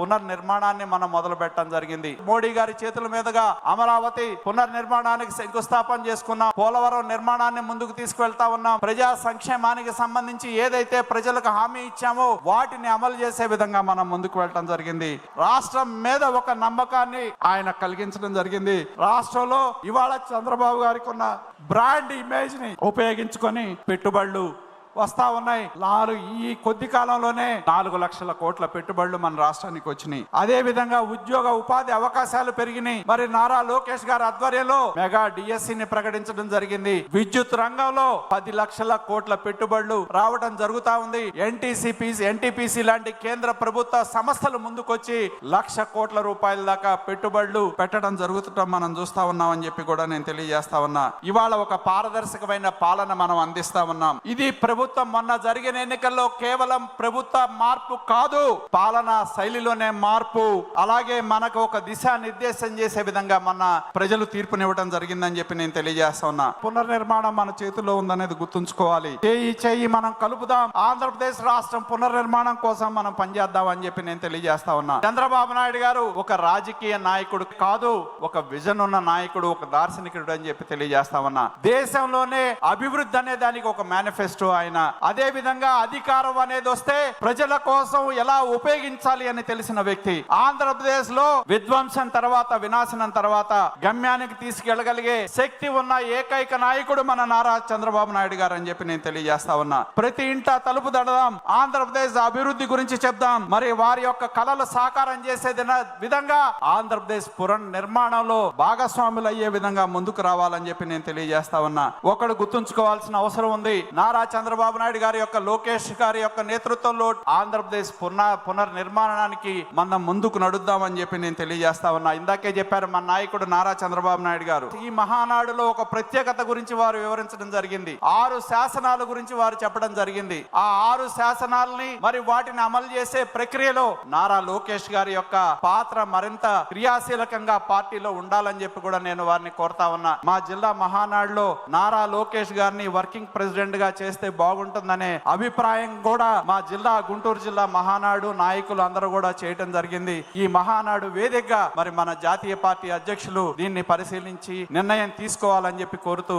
పునర్నిర్మాణాన్ని మనం మొదలు పెట్టడం జరిగింది. మోడీ గారి చేతుల మీదుగా అమరావతి పునర్నిర్మాణానికి శంకుస్థాపన చేసుకున్నాం. పోలవరం నిర్మాణాన్ని ముందుకు తీసుకువెళ్తా ఉన్నాం. ప్రజా సంక్షేమానికి సంబంధించి ఏదైతే ప్రజలకు హామీ ఇచ్చామో వాటిని అమలు చేసే విధంగా మనం ముందుకు వెళ్ళటం జరిగింది. రాష్ట్రం మీద ఒక నమ్మకాన్ని ఆయన కలిగించడం జరిగింది. రాష్ట్రంలో ఇవాళ చంద్రబాబు గారికి ఉన్న బ్రాండ్ ఇమేజ్ని ఉపయోగించుకొని పెట్టుబడులు వస్తా ఉన్నాయి. నాలుగు ఈ కొద్ది కాలంలోనే నాలుగు లక్షల కోట్ల పెట్టుబడులు మన రాష్ట్రానికి వచ్చినాయి. అదే విధంగా ఉద్యోగ ఉపాధి అవకాశాలు పెరిగినాయి. మరి నారా లోకేష్ గారి ఆధ్వర్యంలో మెగా డిఎస్సి ని ప్రకటించడం జరిగింది. విద్యుత్ రంగంలో పది లక్షల కోట్ల పెట్టుబడులు రావడం జరుగుతా ఉంది. ఎన్టీసీపీ ఎన్టీపీసీ లాంటి కేంద్ర ప్రభుత్వ సంస్థలు ముందుకొచ్చి లక్ష కోట్ల రూపాయల దాకా పెట్టుబడులు పెట్టడం జరుగుతుంటాం మనం చూస్తా ఉన్నామని చెప్పి కూడా నేను తెలియజేస్తా ఉన్నా. ఇవాళ ఒక పారదర్శకమైన పాలన మనం అందిస్తా ఉన్నాం. ఇది ప్రభుత్వం మొన్న జరిగిన ఎన్నికల్లో కేవలం ప్రభుత్వ మార్పు కాదు పాలనా శైలిలోనే మార్పు. అలాగే మనకు ఒక దిశా నిర్దేశం చేసే విధంగా మన ప్రజలు తీర్పునివ్వడం జరిగిందని చెప్పి నేను తెలియజేస్తా ఉన్నా. పునర్నిర్మాణం మన చేతుల్లో ఉందనేది గుర్తుంచుకోవాలి. చేయి చేయి మనం కలుపుదాం. ఆంధ్రప్రదేశ్ రాష్ట్రం పునర్నిర్మాణం కోసం మనం పనిచేద్దాం అని చెప్పి నేను తెలియజేస్తా ఉన్నా. చంద్రబాబు నాయుడు గారు ఒక రాజకీయ నాయకుడు కాదు ఒక విజన్ ఉన్న నాయకుడు ఒక దార్శనికుడు అని చెప్పి తెలియజేస్తా ఉన్నా. దేశంలోనే అభివృద్ధి అనే దానికి ఒక మేనిఫెస్టో ఆయన అదే విధంగా అధికారం అనేది వస్తే ప్రజల కోసం ఎలా ఉపయోగించాలి అని తెలిసిన వ్యక్తి. ఆంధ్రప్రదేశ్లో విధ్వంసం తర్వాత వినాశనం తర్వాత గమ్యానికి తీసుకెళ్ళగలిగే శక్తి ఉన్న ఏకైక నాయకుడు మన నారా చంద్రబాబు నాయుడు గారు అని చెప్పి నేను తెలియజేస్తా ఉన్నా. ప్రతి ఇంట తలుపు దడదాం ఆంధ్రప్రదేశ్ అభివృద్ధి గురించి చెప్దాం. మరి వారి యొక్క కళలు సాకారం చేసే విధంగా ఆంధ్రప్రదేశ్ పురం నిర్మాణంలో భాగస్వాములు అయ్యే విధంగా ముందుకు రావాలని చెప్పి నేను తెలియజేస్తా ఉన్నా. ఒకడు గుర్తుంచుకోవాల్సిన అవసరం ఉంది. నారా చంద్రబాబు చంద్రబాబు నాయుడు గారి యొక్క లోకేష్ గారి యొక్క నేతృత్వంలో ఆంధ్రప్రదేశ్ పునః పునర్నిర్మాణానికి మనం ముందుకు నడుద్దామని చెప్పి నేను తెలియజేస్తా ఉన్నా. ఇందాకే చెప్పారు మన నాయకుడు నారా చంద్రబాబు నాయుడు గారు. ఈ మహానాడులో ఒక ప్రత్యేకత గురించి వారు వివరించడం జరిగింది. ఆరు శాసనాల గురించి వారు చెప్పడం జరిగింది. ఆ ఆరు శాసనాలని మరి వాటిని అమలు చేసే ప్రక్రియలో నారా లోకేష్ గారి యొక్క పాత్ర మరింత క్రియాశీలకంగా పార్టీలో ఉండాలని చెప్పి కూడా నేను వారిని కోరుతా ఉన్నా. మా జిల్లా మహానాడులో నారా లోకేష్ గారిని వర్కింగ్ ప్రెసిడెంట్గా చేస్తే బాగుంటుందనే అభిప్రాయం కూడా మా జిల్లా గుంటూరు జిల్లా మహానాడు నాయకులు అందరూ కూడా చేయటం జరిగింది. ఈ మహానాడు వేదికగా మరి మన జాతీయ పార్టీ అధ్యక్షులు దీన్ని పరిశీలించి నిర్ణయం తీసుకోవాలని చెప్పి కోరుతూ